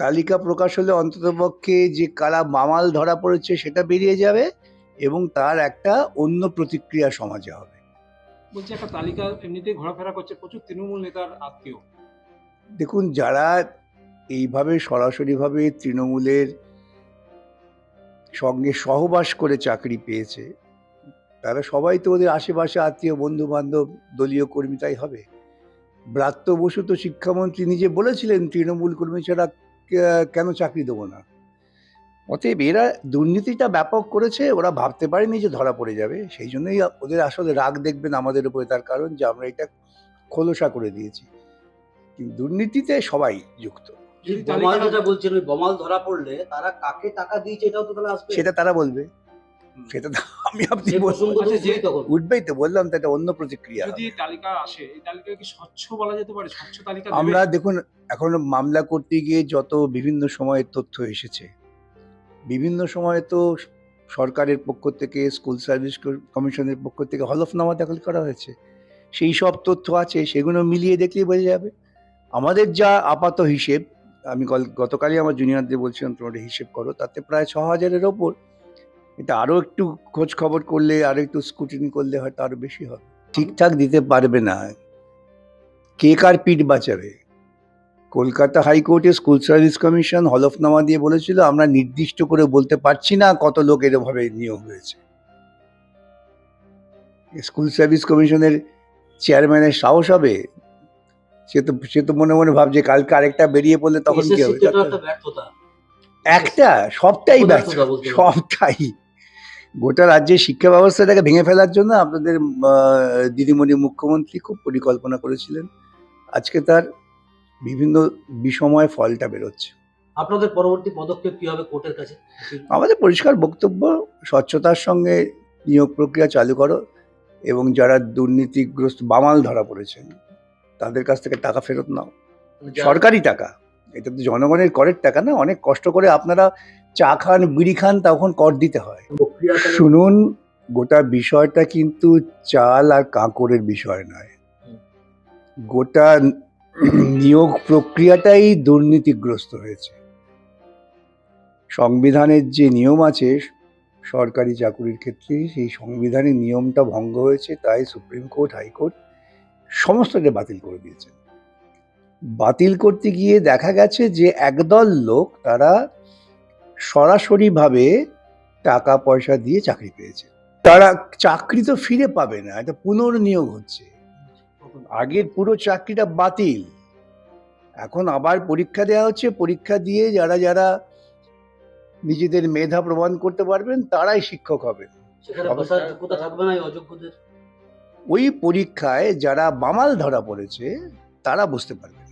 তালিকা প্রকাশ হলে অন্ততপক্ষে যে কারা মামাল ধরা পড়েছে সেটা বেরিয়ে যাবে এবং তার একটা অন্য প্রতিক্রিয়া সমাজে হবে। বলছি একটা তালিকা এমনিতেই ঘোরাফেরা করছে প্রচুর তৃণমূল নেতার আত্মীয়। দেখুন যারা এইভাবে সরাসরিভাবে তৃণমূলের সঙ্গে সহবাস করে চাকরি পেয়েছে তারা সবাই তো ওদের আশেপাশে আত্মীয় বন্ধু বান্ধব দলীয় কর্মী তাই হবে। ব্রাত্য বসু তো শিক্ষামন্ত্রী নিজে বলেছিলেন তৃণমূল কর্মী ছাড়া কেন চাকরি দেবো না? অতএব এরা দুর্নীতিটা ব্যাপক করেছে ওরা ভাবতে পারেনি যে ধরা পড়ে যাবে। সেই জন্যই ওদের আসলে রাগ দেখবেন আমাদের উপরে তার কারণ যে আমরা এটা খোলসা করে দিয়েছি। কিন্তু দুর্নীতিতে সবাই যুক্ত। বমাল যেটা বলছেন ওই বমাল ধরা পড়লে তারা কাকে টাকা দিয়েছে এটাও তো তাহলে আসবে। সেটা তারা বলবে। সেটা তো আমি আপনি আচ্ছা, যে- উঠবেই তো বললাম তো এটা অন্য প্রতিক্রিয়া। যদি তালিকা আসে এই তালিকা কি স্বচ্ছ বলা যেতে পারে? স্বচ্ছ তালিকা আমরা দেখুন এখন মামলা করতে গিয়ে যত বিভিন্ন সময়ের তথ্য এসেছে বিভিন্ন সময়ে তো সরকারের পক্ষ থেকে স্কুল সার্ভিস কমিশনের পক্ষ থেকে হলফনামা দাখিল করা হয়েছে। সেই সব তথ্য আছে সেগুলো মিলিয়ে দেখলেই বোঝা যাবে। আমাদের যা আপাত হিসেব আমি গল- গতকালই আমার জুনিয়রদের বলছিলাম তোমরা হিসেব করো তাতে প্রায় ছ হাজারের ওপর এটা আরও একটু খোঁজ খবর করলে আরও একটু স্কুটিনি করলে হয়তো আরও বেশি হবে ঠিকঠাক দিতে পারবে না। কে কার পিঠ বাঁচাবে? কলকাতা হাইকোর্টে স্কুল সার্ভিস কমিশন হলফনামা দিয়ে বলেছিল আমরা নির্দিষ্ট করে বলতে পারছি না কত লোক এরভাবে নিয়োগ হয়েছে। স্কুল সার্ভিস কমিশনের চেয়ারম্যানের সাহস হবে? সে তো সে তো মনে মনে ভাবছে কালকে আরেকটা বেরিয়ে পড়লে তখন কি হবে? একটা সবটাই ব্যর্থ। সবটাই। গোটা রাজ্যের শিক্ষা ব্যবস্থাটাকে ভেঙে ফেলার জন্য আপনাদের দিদিমণি মুখ্যমন্ত্রী খুব পরিকল্পনা করেছিলেন। আজকে তার বিভিন্ন বিষময় ফলটা বেরোচ্ছে। আপনাদের পরবর্তী পদক্ষেপ কি হবে কোর্টের কাছে? আমাদের পরিষ্কার বক্তব্য স্বচ্ছতার সঙ্গে নিয়োগ প্রক্রিয়া চালু করো এবং যারা দুর্নীতিগ্রস্ত বামাল ধরা পড়েছেন তাদের কাছ থেকে টাকা ফেরত নাও। সরকারি টাকা এটা তো জনগণের করের টাকা না অনেক কষ্ট করে আপনারা চা খান বিড়ি খান তখন কর দিতে হয়। শুনুন গোটা বিষয়টা কিন্তু চাল আর কাঁকড়ের বিষয় নয়। গোটা নিয়োগ প্রক্রিয়াটাই দুর্নীতিগ্রস্ত হয়েছে। সংবিধানের যে নিয়ম আছে সরকারি চাকুরির ক্ষেত্রে সেই সংবিধানের নিয়মটা ভঙ্গ হয়েছে তাই সুপ্রিম কোর্ট হাইকোর্ট সমস্তটা বাতিল করে দিয়েছে বাতিল করতে গিয়ে দেখা গেছে যে একদল লোক তারা সরাসরিভাবে টাকা পয়সা দিয়ে চাকরি পেয়েছে। তারা চাকরি তো ফিরে পাবে না এটা পুনর্নিয়োগ হচ্ছে। আগের পুরো চাকরিটা বাতিল। এখন আবার পরীক্ষা দেওয়া হচ্ছে পরীক্ষা দিয়ে যারা যারা নিজেদের মেধা প্রমাণ করতে পারবেন তারাই শিক্ষক হবেন। ওই পরীক্ষায় যারা বামাল ধরা পড়েছে তারা বুঝতে পারবে।